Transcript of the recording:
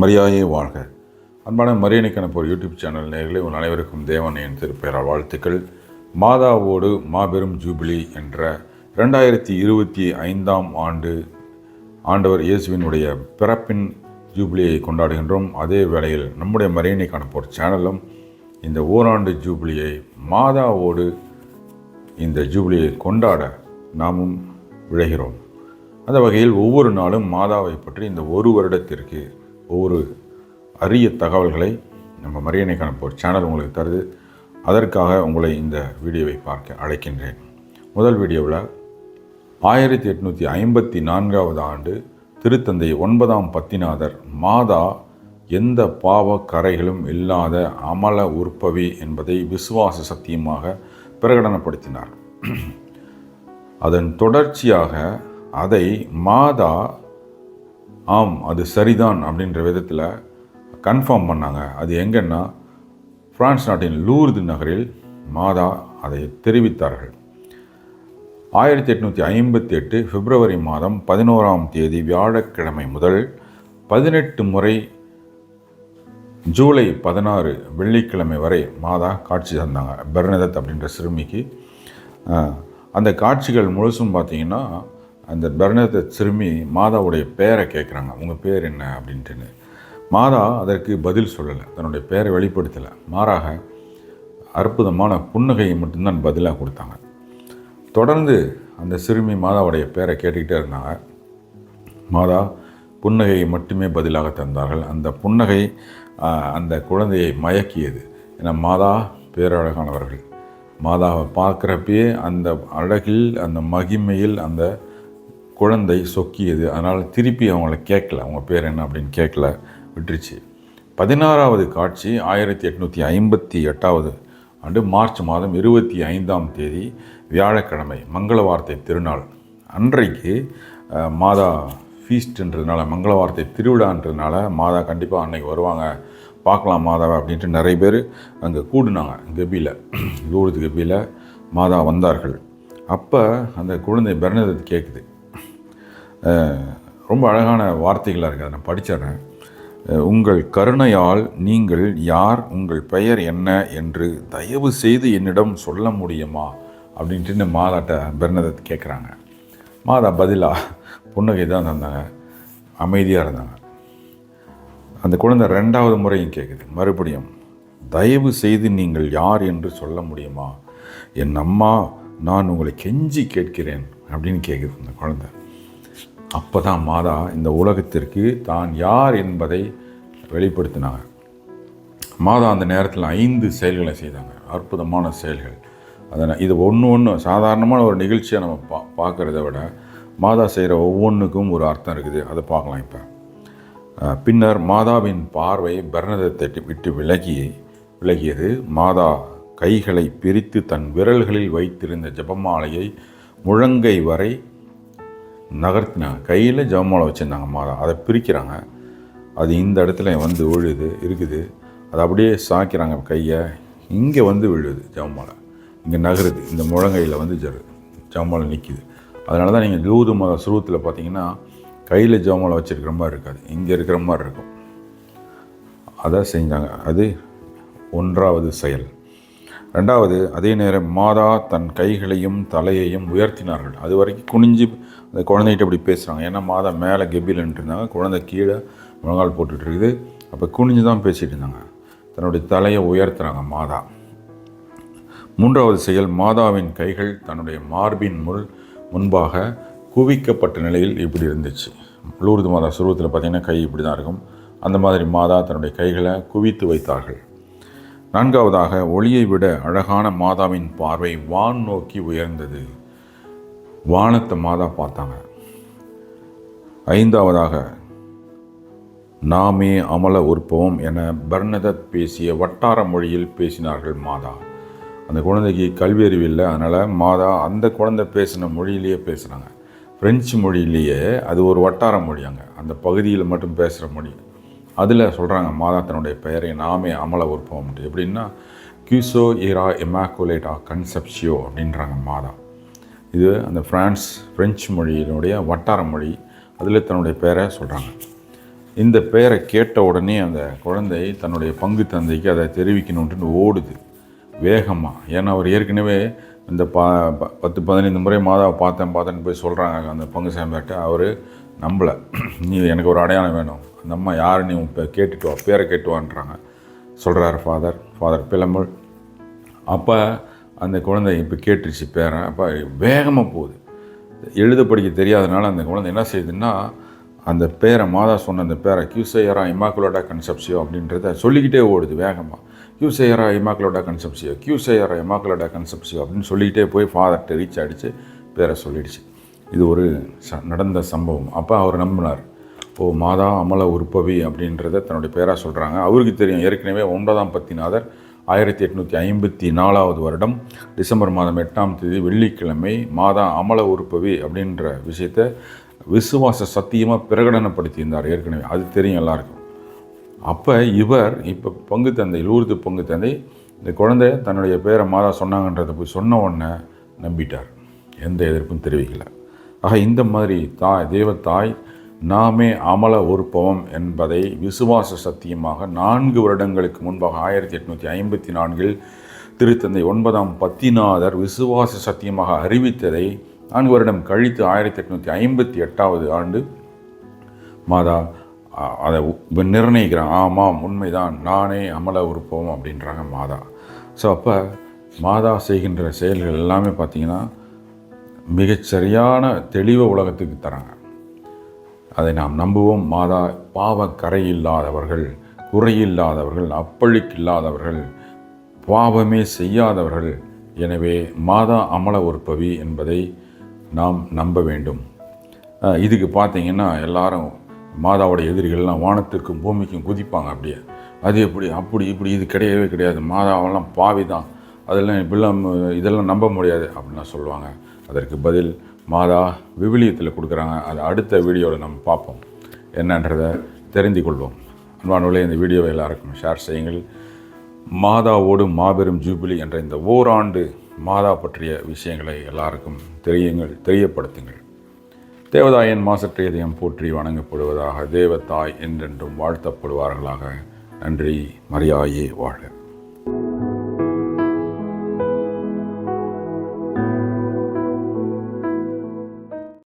மரியாதையே வாழ்க. அன்பான மரியணைக்கான போர் யூடியூப் சேனல் நேரில் உன் அனைவருக்கும் தேவன் என் திருப்பெயரால் வாழ்த்துக்கள். மாதாவோடு மாபெரும் ஜூபிலி என்ற ரெண்டாயிரத்தி இருபத்தி ஐந்தாம் ஆண்டு ஆண்டவர் இயேசுவினுடைய பிறப்பின் ஜூபிலியை கொண்டாடுகின்றோம். அதே வேளையில் நம்முடைய மரியணைக்கான கணப்போர் சேனலும் இந்த ஓராண்டு ஜூபிலியை மாதாவோடு இந்த ஜூபிலியை கொண்டாட நாமும் விழைகிறோம். அந்த வகையில் ஒவ்வொரு நாளும் மாதாவை பற்றி இந்த ஒரு வருடத்திற்கு ஒவ்வொரு அரிய தகவல்களை நம்ம மரியணை காணப்போர் சேனல் உங்களுக்கு தருது. அதற்காக உங்களை இந்த வீடியோவை பார்க்க அழைக்கின்றேன். முதல் வீடியோவில் ஆயிரத்தி எட்நூற்றி ஐம்பத்தி நான்காவது ஆண்டு திருத்தந்தை ஒன்பதாம் பத்திநாதர் மாதா எந்த பாவ கரைகளும் இல்லாத அமல உற்பவி என்பதை விசுவாச சத்தியமாக பிரகடனப்படுத்தினார். அதன் தொடர்ச்சியாக அதை மாதா ஆம் அது சரிதான் அப்படின்ற விதத்தில் கன்ஃபார்ம் பண்ணாங்க. அது எங்கன்னா பிரான்ஸ் நாட்டின் லூர்து நகரில் மாதா அதை தெரிவித்தார்கள். ஆயிரத்தி எட்நூற்றி ஐம்பத்தி எட்டு பிப்ரவரி மாதம் பதினோராம் தேதி வியாழக்கிழமை முதல் பதினெட்டு முறை ஜூலை பதினாறு வெள்ளிக்கிழமை வரை மாதா காட்சி தந்தாங்க. பெர்னதத் அப்படின்ற சிறுமிக்கு. அந்த காட்சிகள் முழுசும் பார்த்தீங்கன்னா அந்த பெர்னதத் சிறுமி மாதாவுடைய பேரை கேட்குறாங்க உங்கள் பேர் என்ன? அப்படின்ட்டுன்னு. மாதா அதற்கு பதில் சொல்லலை. தன்னுடைய பேரை வெளிப்படுத்தலை. மாறாக அற்புதமான புன்னகையை மட்டும்தான் பதிலாக கொடுத்தாங்க. தொடர்ந்து அந்த சிறுமி மாதாவுடைய பேரை கேட்டுக்கிட்டே இருந்தாங்க. மாதா புன்னகையை மட்டுமே பதிலாக தந்தார்கள். அந்த புன்னகை அந்த குழந்தையை மயக்கியது. ஏன்னா மாதா பேரழகானவர்கள். மாதாவை பார்க்குறப்பயே அந்த அழகில் அந்த மகிமையில் அந்த குழந்தை சொக்கியது. அதனால் திருப்பி அவங்கள கேட்கல. அவங்க பேர் என்ன அப்படின்னு கேட்கல. விட்டுருச்சு. பதினாறாவது காட்சி ஆயிரத்தி எட்நூற்றி ஐம்பத்தி எட்டாவது ஆண்டு மார்ச் மாதம் இருபத்தி ஐந்தாம் தேதி வியாழக்கிழமை மங்கள வார்த்தை திருநாள். அன்றைக்கு மாதா ஃபீஸ்ட்ன்றதுனால மங்கள வார்த்தை திருவிழான்றதுனால மாதா கண்டிப்பாக அன்னைக்கு வருவாங்க. பார்க்கலாம் மாதாவை அப்படின்ட்டு நிறைய பேர் அங்கே கூடுனாங்க. கபியில் தூரத்து கபியில் மாதா வந்தார்கள். அப்போ அந்த குழந்தை பெர்னதத் கேட்குது ரொம்ப அழகான வார்த்தைகளாக இருக்குது அதை நான் படிச்சிடுறேன். உங்கள் கருணையால் நீங்கள் யார் உங்கள் பெயர் என்ன என்று தயவு செய்து என்னிடம் சொல்ல முடியுமா? அப்படின்ட்டு மாதாட்ட பெர்னதத் கேட்குறாங்க மாதா பதிலாக புன்னகை தான் தந்தாங்க அமைதியாக இருந்தாங்க. அந்த குழந்தை ரெண்டாவது முறையும் கேட்குது மறுபடியும் தயவு செய்து நீங்கள் யார் என்று சொல்ல முடியுமா? என் அம்மா நான் உங்களை கெஞ்சி கேட்கிறேன். அப்படின்னு கேட்குது அந்த குழந்தை. அப்போ தான் மாதா இந்த உலகத்திற்கு தான் யார் என்பதை வெளிப்படுத்தினாங்க. மாதா அந்த நேரத்தில் ஐந்து செயல்களை செய்தாங்க. அற்புதமான செயல்கள். அதனால் இது ஒன்று ஒன்று சாதாரணமான ஒரு நிகழ்ச்சியை நம்ம பா பார்க்குறத விட மாதா செய்கிற ஒவ்வொன்றுக்கும் ஒரு அர்த்தம் இருக்குது. அதை பார்க்கலாம் இப்போ. பின்னர் மாதாவின் பார்வை பரணதத்தை விட்டு விலகி விலகியது. மாதா கைகளை பிரித்து தன் விரல்களில் வைத்திருந்த ஜெபமாலையை முழங்கை வரை நகர்த்தினாங்க கையில் ஜவமாலை வச்சுருந்தாங்க மாதம் அதை பிரிக்கிறாங்க. அது இந்த இடத்துல வந்து விழுது இருக்குது. அதை அப்படியே சாய்க்கிறாங்க கையை. இங்கே வந்து விழுது ஜவமாலை. இங்கே நகருது. இந்த முழங்கையில் வந்து ஜரு ஜவமாலை நிற்கிது அதனால தான் நீங்கள் லூது மத சுருவத்தில் பார்த்தீங்கன்னா கையில் ஜவமாலை வச்சுருக்கிற மாதிரி இருக்காது. இங்கே இருக்கிற மாதிரி இருக்கும். அதை செஞ்சாங்க. அது ஒன்றாவது செயல். ரெண்டாவது அதே நேரம் மாதா தன் கைகளையும் தலையையும் உயர்த்தினார்கள். அது வரைக்கும் குனிஞ்சு அந்த குழந்தைகிட்ட இப்படி பேசுகிறாங்க ஏன்னா மாதா மேலே கெபிலன்ட்டு இருந்தாங்க குழந்தை கீழே முழங்கால் போட்டுட்டு இருக்குது அப்போ குனிஞ்சு தான் பேசிகிட்டு இருந்தாங்க தன்னுடைய தலையை உயர்த்துறாங்க மாதா. மூன்றாவது செயல் மாதாவின் கைகள் தன்னுடைய மார்பின் முள் முன்பாக குவிக்கப்பட்ட நிலையில் இப்படி இருந்துச்சு. லூர்து மாதா சுருவத்தில் பார்த்திங்கன்னா கை இப்படி தான் இருக்கும். அந்த மாதிரி மாதா தன்னுடைய கைகளை குவித்து வைத்தார்கள். நான்காவதாக ஒளியை விட அழகான மாதாவின் பார்வை வான் நோக்கி உயர்ந்தது. வானத்தை மாதா பார்த்தாங்க. ஐந்தாவதாக நாமே அமல உற்பவம் என பர்ணதத் பேசிய வட்டார மொழியில் பேசினார்கள் மாதா. அந்த குழந்தைக்கு கல்வி அறிவு இல்லை அதனால் மாதா அந்த குழந்தை பேசின மொழியிலேயே பேசுகிறாங்க ஃப்ரெஞ்சு மொழியிலேயே அது ஒரு வட்டார மொழி அங்கே. அந்த பகுதியில் மட்டும் பேசுகிற மொழி. அதில் சொல்கிறாங்க மாதா தன்னுடைய பெயரை நாமே அமல உற்பவம் எப்படின்னா கியூசோ இரா எமாக்குலேட்டா கன்செப்ஷியோ அப்படின்றாங்க மாதா. இது அந்த ஃப்ரான்ஸ் பிரெஞ்சு மொழியினுடைய வட்டார மொழி. அதில் தன்னுடைய பெயரை சொல்கிறாங்க இந்த பெயரை கேட்ட உடனே அந்த குழந்தை தன்னுடைய பங்கு தந்தைக்கு அதை தெரிவிக்கணுன்ட்டு ஓடுது. வேகமாக ஏன்னா அவர் ஏற்கனவே இந்த பா ப- பத்து பதினைந்து முறை மாதாவை பார்த்தேன் பார்த்தேன்னு போய் சொல்கிறாங்க அந்த பங்கு சாமியார்ட்ட அவர் நம்மளை நீ எனக்கு ஒரு அடையாளம் வேணும். அந்த அம்மா யார் நீ உன் பே- கேட்டுட்டு வா பேரை கேட்டுவான்றாங்க. சொல்கிறாரு ஃபாதர் ஃபாதர் பிளம்பல். அப்போ அந்த குழந்தை இப்போ கேட்டுருச்சு பேரை. அப்போ வேகமாக போகுது. எழுத படிக்க தெரியாதனால அந்த குழந்தை என்ன செய்யுதுன்னா அந்த பேரை மாதா சொன்ன அந்த பேரை கியூசையரா இமாக்குலோடா கன்செப்சியோ அப்படின்றத சொல்லிக்கிட்டே ஓடுது வேகமாக கியூசையரா இமாக்குலோடா கன்செப்சியோ கியூசையரா இமாக்குலோடா கன்செப்சியோ அப்படின்னு சொல்லிக்கிட்டே போய் ஃபாதர்கிட்ட ரீச் ஆகிடுச்சு பேரை சொல்லிடுச்சு. இது ஒரு ச நடந்த சம்பவம். அப்போ அவர் நம்பினார் ஓ மாதா அமல உற்பவி அப்படின்றத தன்னுடைய பேராக சொல்கிறாங்க அவருக்கு தெரியும் ஏற்கனவே ஒன்பதாம் பத்திநாதர் ஆயிரத்தி எட்நூற்றி ஐம்பத்தி நாலாவது வருடம் டிசம்பர் மாதம் எட்டாம் தேதி வெள்ளிக்கிழமை மாதா அமல உற்பவி அப்படின்ற விஷயத்தை விசுவாச சத்தியமாக பிரகடனப்படுத்தியிருந்தார் ஏற்கனவே. அது தெரியும் எல்லாருக்கும். அப்போ இவர் இப்போ பங்கு தந்தை லூர்து பங்கு தந்தை இந்த குழந்தை தன்னுடைய பேரை மாதா சொன்னாங்கன்றதை போய் சொன்ன உடனே நம்பிட்டார். எந்த எதிர்ப்பும் தெரிவிக்கலை. ஆக இந்த மாதிரி தாய் தெய்வத்தாய் நாமே அமல உற்பவம் என்பதை விசுவாச சத்தியமாக நான்கு வருடங்களுக்கு முன்பாக ஆயிரத்தி எட்நூற்றி ஐம்பத்தி நான்கில் திருத்தந்தை ஒன்பதாம் பத்திநாதர் விசுவாச சத்தியமாக அறிவித்ததை நான்கு வருடம் கழித்து ஆயிரத்தி எட்நூற்றி ஐம்பத்தி எட்டாவது ஆண்டு மாதா அதை நிர்ணயிக்கிறேன் ஆமாம் உண்மைதான் நானே அமல உறுப்போம் அப்படின்றாங்க மாதா. ஸோ அப்போ மாதா செய்கின்ற செயல்கள் எல்லாமே பார்த்திங்கன்னா மிகச்சரியான தெளிவை உலகத்துக்கு தராங்க. அதை நாம் நம்புவோம். மாதா பாவ கரையில்லாதவர்கள் குறையில்லாதவர்கள் அப்பழிக்கில்லாதவர்கள் பாவமே செய்யாதவர்கள். எனவே மாதா அமல உற்பவி என்பதை நாம் நம்ப வேண்டும். இதுக்கு பார்த்தீங்கன்னா எல்லாரும் மாதாவோட எதிரிகள்லாம் வானத்திற்கும் பூமிக்கும் குதிப்பாங்க அப்படியே. அது எப்படி? அப்படி இப்படி இது கிடையவே கிடையாது. மாதாவெல்லாம் பாவி தான் அதெல்லாம் இப்படிலாம் இதெல்லாம் நம்ப முடியாது அப்படின்லாம் சொல்லுவாங்க. அதற்கு பதில் மாதா விவிலியத்தில் கொடுக்குறாங்க. அது அடுத்த வீடியோவில் நம்ம பார்ப்போம். என்னன்றதை தெரிந்து கொள்வோம் அன்பானுள்ளே இந்த வீடியோவை எல்லாருக்கும் ஷேர் செய்யுங்கள். மாதாவோடு மாபெரும் ஜூபிலி என்ற இந்த ஓராண்டு மாதா பற்றிய விஷயங்களை எல்லாருக்கும் தெரியுங்கள் தெரியப்படுத்துங்கள். தேவதாயன் மாசற்ற இதயம் போற்றி வணங்கப்படுவதாக தேவதாய் என்றென்றும் வாழ்த்தப்படுவார்களாக. நன்றி மரியாயே வாழ்க.